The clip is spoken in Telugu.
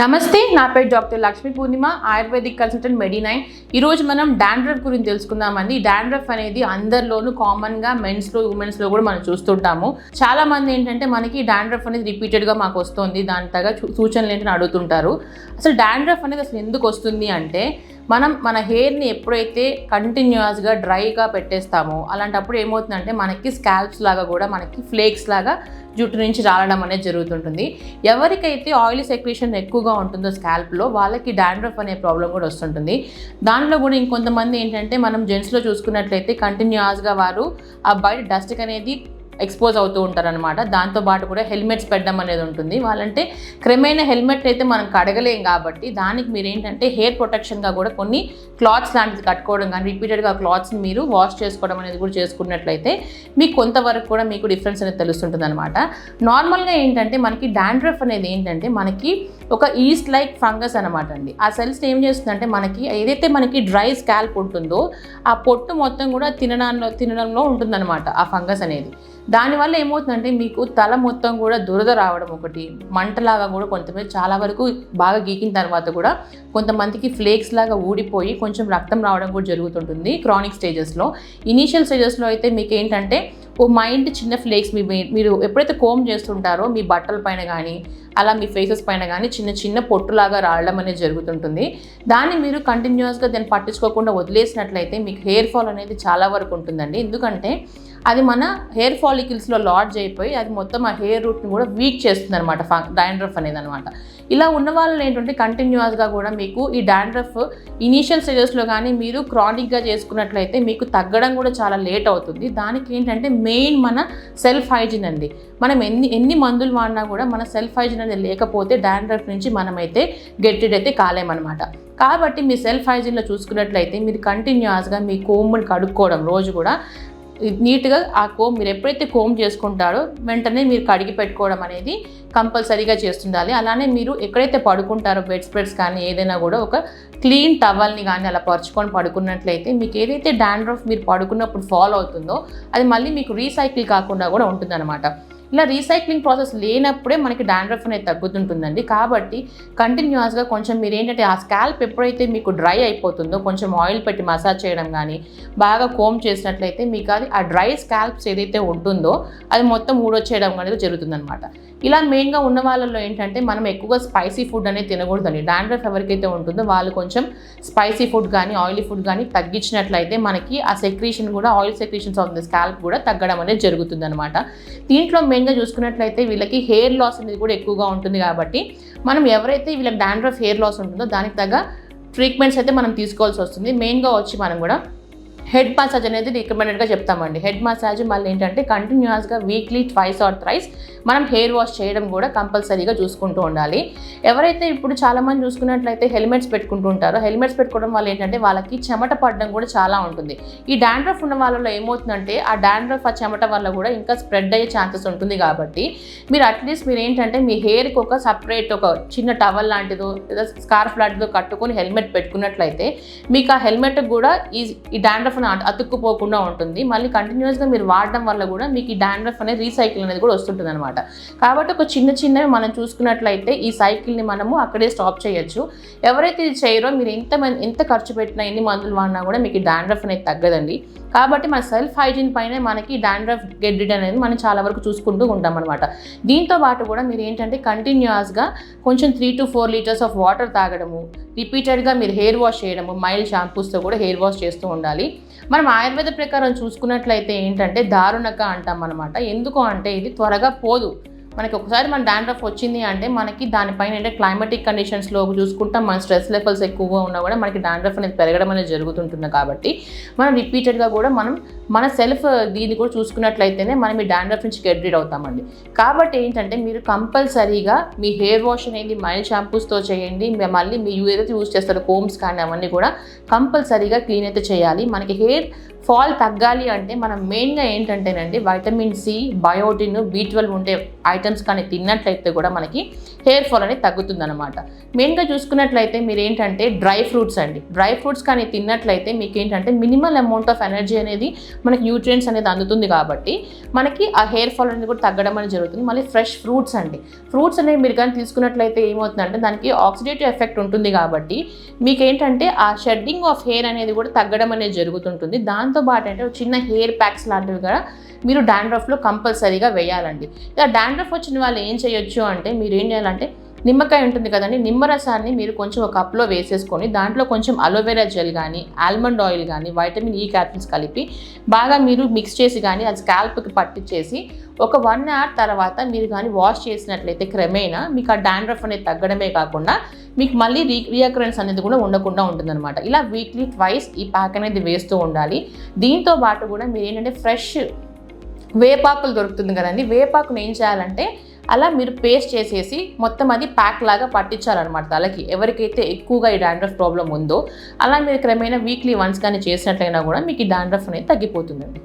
నమస్తే నా పేరు doctor Lakshmi Purnima ayurvedic consultant Medinine ఈరోజు మనం డాండ్రఫ్ గురించి తెలుసుకుందామండి. డాండ్రఫ్ అనేది అందరిలోనూ కామన్గా మెన్స్లో ఉమెన్స్లో కూడా మనం చూస్తుంటాము. చాలా మంది ఏంటంటే మనకి డాండ్రఫ్ అనేది రిపీటెడ్గా మాకు వస్తుంది దాని తగ్గ సూచనలు ఏంటని అడుగుతుంటారు. అసలు డాండ్రఫ్ అనేది అసలు ఎందుకు వస్తుంది అంటే మనం మన హెయిర్ని ఎప్పుడైతే కంటిన్యూస్గా డ్రైగా పెట్టేస్తామో అలాంటప్పుడు ఏమవుతుందంటే మనకి స్కాల్ప్స్ లాగా కూడా మనకి ఫ్లేక్స్ లాగా జుట్టు నుంచి రాలడం అనేది జరుగుతుంటుంది. ఎవరికైతే ఆయిల్ సెక్రేషన్ ఎక్కువగా ఉంటుందో స్కాల్ప్లో వాళ్ళకి డాండ్రఫ్ అనే ప్రాబ్లం కూడా వస్తుంటుంది. దాంట్లో కూడా ఇంకొంతమంది ఏంటంటే మనం జెంట్స్లో చూసుకున్నట్లయితే కంటిన్యూస్గా వారు ఆ బయట డస్ట్కి అనేది ఎక్స్పోజ్ అవుతూ ఉంటారనమాట దాంతోపాటు కూడా హెల్మెట్స్ పెట్టడం అనేది ఉంటుంది. వాళ్ళంటే క్రమేణా హెల్మెట్ అయితే మనం కడగలేం కాబట్టి దానికి మీరు ఏంటంటే హెయిర్ ప్రొటెక్షన్గా కూడా కొన్ని క్లాత్స్ లాంటిది కట్టుకోవడం కానీ రిపీటెడ్గా క్లాత్స్ని మీరు వాష్ చేసుకోవడం అనేది కూడా చేసుకున్నట్లయితే మీకు కొంతవరకు కూడా మీకు డిఫరెన్స్ అనేది తెలుస్తుంటుంది అనమాట నార్మల్గా ఏంటంటే మనకి డాండ్రఫ్ అనేది ఏంటంటే మనకి ఒక ఈస్ట్ లైక్ ఫంగస్ అనమాట అండి. ఆ సెల్స్ ఏం చేస్తుందంటే మనకి ఏదైతే మనకి డ్రై స్కాల్ప్ ఉంటుందో ఆ పొట్టు మొత్తం కూడా తినడంలో తినడంలో ఉంటుందన్నమాట ఆ ఫంగస్ అనేది. దానివల్ల ఏమవుతుందంటే మీకు తల మొత్తం కూడా దురద రావడం ఒకటి మంటలాగా కూడా కొంతమంది చాలా వరకు బాగా గీకిన తర్వాత కూడా కొంతమందికి ఫ్లేక్స్ లాగా ఊడిపోయి కొంచెం రక్తం రావడం కూడా జరుగుతుంటుంది క్రానిక్ స్టేజెస్లో. ఇనీషియల్ స్టేజెస్లో అయితే మీకు ఏంటంటే ఓ మైండ్ చిన్న ఫ్లేక్స్ మీ మీరు ఎప్పుడైతే కోమ్ చేస్తుంటారో మీ బట్టల పైన కానీ అలా మీ ఫేసెస్ పైన కానీ చిన్న చిన్న పొట్టులాగా రావడం అనేది జరుగుతుంటుంది. దాన్ని మీరు కంటిన్యూస్గా దాన్ని పట్టించుకోకుండా వదిలేసినట్లయితే మీకు హెయిర్ ఫాల్ అనేది చాలా వరకు ఉంటుందండి. ఎందుకంటే అది మన హెయిర్ ఫాలికల్స్లో లాడ్జ్ అయిపోయి అది మొత్తం ఆ హెయిర్ రూట్ని కూడా వీక్ చేస్తుంది అనమాట డాండ్రఫ్ అనేది అనమాట ఇలా ఉన్న వాళ్ళు ఏంటంటే కంటిన్యూస్గా కూడా మీకు ఈ డాండ్రఫ్ ఇనీషియల్ స్టేజెస్లో కానీ మీరు క్రానిక్గా చేసుకున్నట్లయితే మీకు తగ్గడం కూడా చాలా లేట్ అవుతుంది. దానికి ఏంటంటే మెయిన్ మన సెల్ఫ్ హైజీన్ అండి. మనం ఎన్ని ఎన్ని మందులు వాడినా కూడా మన సెల్ఫ్ హైజీన్ అనేది లేకపోతే డాండ్రఫ్ నుంచి మనమైతే గెట్టిడ్ అయితే కాలేమన్నమాట. కాబట్టి మీ సెల్ఫ్ హైజీన్లో చూసుకున్నట్లయితే మీరు కంటిన్యూస్గా మీ కోమ్ని కడుక్కోవడం రోజు కూడా నీట్గా ఆ కోమ్ మీరు ఎప్పుడైతే కోమ్ చేసుకుంటారో వెంటనే మీరు కడిగి పెట్టుకోవడం అనేది కంపల్సరీగా చేస్తుండాలి. అలానే మీరు ఎక్కడైతే పడుకుంటారో బెడ్ స్ప్రెడ్స్ కానీ ఏదైనా కూడా ఒక క్లీన్ టవల్ని కానీ అలా పరుచుకొని పడుకున్నట్లయితే మీకు ఏదైతే డాండ్రఫ్ మీరు పడుకున్నప్పుడు ఫాలో అవుతుందో అది మళ్ళీ మీకు రీసైకిల్ కాకుండా కూడా ఉంటుందన్నమాట. ఇలా రీసైక్లింగ్ ప్రాసెస్ లేనప్పుడే మనకి డాండ్రఫ్ అనేది తగ్గుతుంటుందండి. కాబట్టి కంటిన్యూస్గా కొంచెం మీరు ఏంటంటే ఆ స్కాల్ప్ ఎప్పుడైతే మీకు డ్రై అయిపోతుందో కొంచెం ఆయిల్ పెట్టి మసాజ్ చేయడం కానీ బాగా కోమ్ చేసినట్లయితే మీకు అది ఆ డ్రై స్కాల్ప్స్ ఏదైతే ఉంటుందో అది మొత్తం ఊడొచ్చేయడం అనేది జరుగుతుందనమాట ఇలా మెయిన్గా ఉన్న వాళ్ళలో ఏంటంటే మనం ఎక్కువగా స్పైసీ ఫుడ్ అనేది తినకూడదండి. డాండ్రఫ్ ఎవరికైతే ఉంటుందో వాళ్ళు కొంచెం స్పైసీ ఫుడ్ కానీ ఆయిలీ ఫుడ్ కానీ తగ్గించినట్లయితే మనకి ఆ సెక్రీషన్ కూడా oil secretions of the scalp కూడా తగ్గడం అనేది జరుగుతుందనమాట దీంట్లో దీంట్లో మెయిన్గా చూసుకున్నట్లయితే వీళ్ళకి హెయిర్ లాస్ అనేది కూడా ఎక్కువగా ఉంటుంది కాబట్టి మనం ఎవరైతే వీళ్ళకి డాండ్రఫ్ హెయిర్ లాస్ ఉంటుందో దానికి తగ్గ ట్రీట్మెంట్స్ అయితే మనం తీసుకోవాల్సి వస్తుంది. మెయిన్గా వచ్చి మనం కూడా హెడ్ మసాజ్ అనేది రికమెండెడ్గా చెప్తామండి. హెడ్ మసాజ్ మళ్ళీ ఏంటంటే కంటిన్యూస్గా వీక్లీ ట్వైస్ ఆర్ థ్రైస్ మనం హెయిర్ వాష్ చేయడం కూడా కంపల్సరీగా చూసుకుంటూ ఉండాలి. ఎవరైతే ఇప్పుడు చాలామంది చూసుకున్నట్లయితే హెల్మెట్స్ పెట్టుకుంటూ ఉంటారో హెల్మెట్స్ పెట్టుకోవడం వల్ల ఏంటంటే వాళ్ళకి చెమట పడడం కూడా చాలా ఉంటుంది. ఈ డాండ్రఫ్ ఉన్న వాళ్ళలో ఏమవుతుందంటే ఆ డాండ్రఫ్ ఆ చెమట వల్ల కూడా ఇంకా స్ప్రెడ్ అయ్యే ఛాన్సెస్ ఉంటుంది కాబట్టి మీరు అట్లీస్ట్ మీరు ఏంటంటే మీ హెయిర్కి ఒక సపరేట్ ఒక చిన్న టవల్ లాంటిదో లేదా స్కార్ఫ్ లాంటిదో కట్టుకొని హెల్మెట్ పెట్టుకున్నట్లయితే మీకు ఆ హెల్మెట్ కూడా ఈ ఈ డాండ్రఫ్ అతుక్కుపోకుండా ఉంటుంది. మళ్ళీ కంటిన్యూస్గా మీరు వాడడం వల్ల కూడా మీకు ఈ డాండ్రఫ్ అనేది రీసైకిల్ అనేది కూడా వస్తుంటుంది అనమాట కాబట్టి ఒక చిన్న చిన్నవి మనం చూసుకున్నట్లయితే ఈ సైకిల్ని మనము అక్కడే స్టాప్ చేయొచ్చు. ఎవరైతే ఇది చేయరో మీరు ఎంత ఎంత ఖర్చు పెట్టినా ఎన్ని మందులు వాడినా కూడా మీకు డాండ్రఫ్ అనేది తగ్గదండి. కాబట్టి మన సెల్ఫ్ హైజీన్ పైనే మనకి డాండ్రఫ్ గెడ్డిడ్ అనేది మనం చాలా వరకు చూసుకుంటూ ఉంటాం అనమాట దీంతో పాటు కూడా మీరు ఏంటంటే కంటిన్యూస్గా కొంచెం three to four litres of water తాగడము రిపీటెడ్గా మీరు హెయిర్ వాష్ చేయడము మైల్డ్ షాంపూస్తో కూడా హెయిర్ వాష్ చేస్తూ ఉండాలి. మనం ఆయుర్వేద ప్రకారం చూసుకున్నట్లయితే ఏంటంటే దారుణక అంటాం అనమాట ఎందుకు అంటే ఇది త్వరగా పోదు. మనకి ఒకసారి మన డాండ్రఫ్ వచ్చింది అంటే మనకి దానిపైన అంటే క్లైమాటిక్ కండిషన్స్లో చూసుకుంటాం మన స్ట్రెస్ లెవెల్స్ ఎక్కువగా ఉన్నా కూడా మనకి డాండ్రఫ్ అనేది పెరగడం అనేది జరుగుతుంటుంది కాబట్టి మనం రిపీటెడ్గా కూడా మనం మన సెల్ఫ్ దీన్ని కూడా చూసుకున్నట్లయితేనే మనం ఈ డాండ్రఫ్ నుంచి గెట్ రీడ్ అవుతామండి. కాబట్టి ఏంటంటే మీరు కంపల్సరీగా మీ హెయిర్ వాష్ అనేది మైల్డ్ షాంపూస్తో చేయండి. మళ్ళీ మీరు ఏదైతే యూజ్ చేస్తారో కోమ్స్ కానీ అవన్నీ కూడా కంపల్సరీగా క్లీన్ అయితే చేయాలి. మనకి హెయిర్ ఫాల్ తగ్గాలి అంటే మనం మెయిన్గా ఏంటంటేనండి vitamin C biotin B twelve ఉండే ఐటమ్స్ కానీ తిన్నట్లయితే కూడా మనకి హెయిర్ ఫాల్ అనేది తగ్గుతుందన్నమాట. మెయిన్గా చూసుకున్నట్లయితే మీరు ఏంటంటే డ్రై ఫ్రూట్స్ అండి. డ్రై ఫ్రూట్స్ కానీ తిన్నట్లయితే మీకు ఏంటంటే మినిమల్ అమౌంట్ ఆఫ్ ఎనర్జీ అనేది మనకి న్యూట్రియంట్స్ అనేది అందుతుంది కాబట్టి మనకి ఆ హెయిర్ ఫాల్ అనేది కూడా తగ్గడం అనేది జరుగుతుంది. మళ్ళీ ఫ్రెష్ ఫ్రూట్స్ అండి. ఫ్రూట్స్ అనేవి మీరు కానీ తీసుకున్నట్లయితే ఏమవుతుందంటే దానికి ఆక్సిడేటివ్ ఎఫెక్ట్ ఉంటుంది కాబట్టి మీకు ఏంటంటే ఆ షెడ్డింగ్ ఆఫ్ హెయిర్ అనేది కూడా తగ్గడం అనేది జరుగుతుంటుంది. దాంతోపాటు అంటే ఒక చిన్న హెయిర్ ప్యాక్స్ లాంటివి కూడా మీరు డాండ్రఫ్లో కంపల్సరీగా వేయాలండి. ఇలా డాండ్రఫ్ వచ్చిన వాళ్ళు ఏం చేయొచ్చు అంటే మీరు ఏం చేయాలంటే నిమ్మకాయ ఉంటుంది కదండి నిమ్మరసాన్ని మీరు కొంచెం ఒక కప్లో వేసేసుకొని దాంట్లో కొంచెం అలోవెరా జెల్ కానీ ఆల్మండ్ ఆయిల్ కానీ వైటమిన్ ఈ క్యాప్సిల్స్ కలిపి బాగా మీరు మిక్స్ చేసి కానీ అది స్కాల్ప్కి పట్టించేసి ఒక వన్ అవర్ తర్వాత మీరు కానీ వాష్ చేసినట్లయితే క్రమేణా మీకు ఆ డాండ్రఫ్ అనేది తగ్గడమే కాకుండా మీకు మళ్ళీ రీ రియకరెన్స్ అనేది కూడా ఉండకుండా ఉంటుందన్నమాట. ఇలా వీక్లీ ట్వైస్ ఈ ప్యాక్ అనేది వేస్తూ ఉండాలి. దీంతో పాటు కూడా మీరు ఏంటంటే ఫ్రెష్ వేపాకులు దొరుకుతుంది కదండి. వేపాకును ఏం చేయాలంటే అలా మీరు పేస్ట్ చేసేసి మొత్తం అది ప్యాక్ లాగా పట్టించాలన్నమాట తలకి. ఎవరికైతే ఎక్కువగా ఈ డాండ్రఫ్ ప్రాబ్లం ఉందో అలా మీరు క్రమేణా వీక్లీ వన్స్ కానీ చేసినట్లయినా కూడా మీకు ఈ డాండ్రఫ్ అనేది తగ్గిపోతుందండి.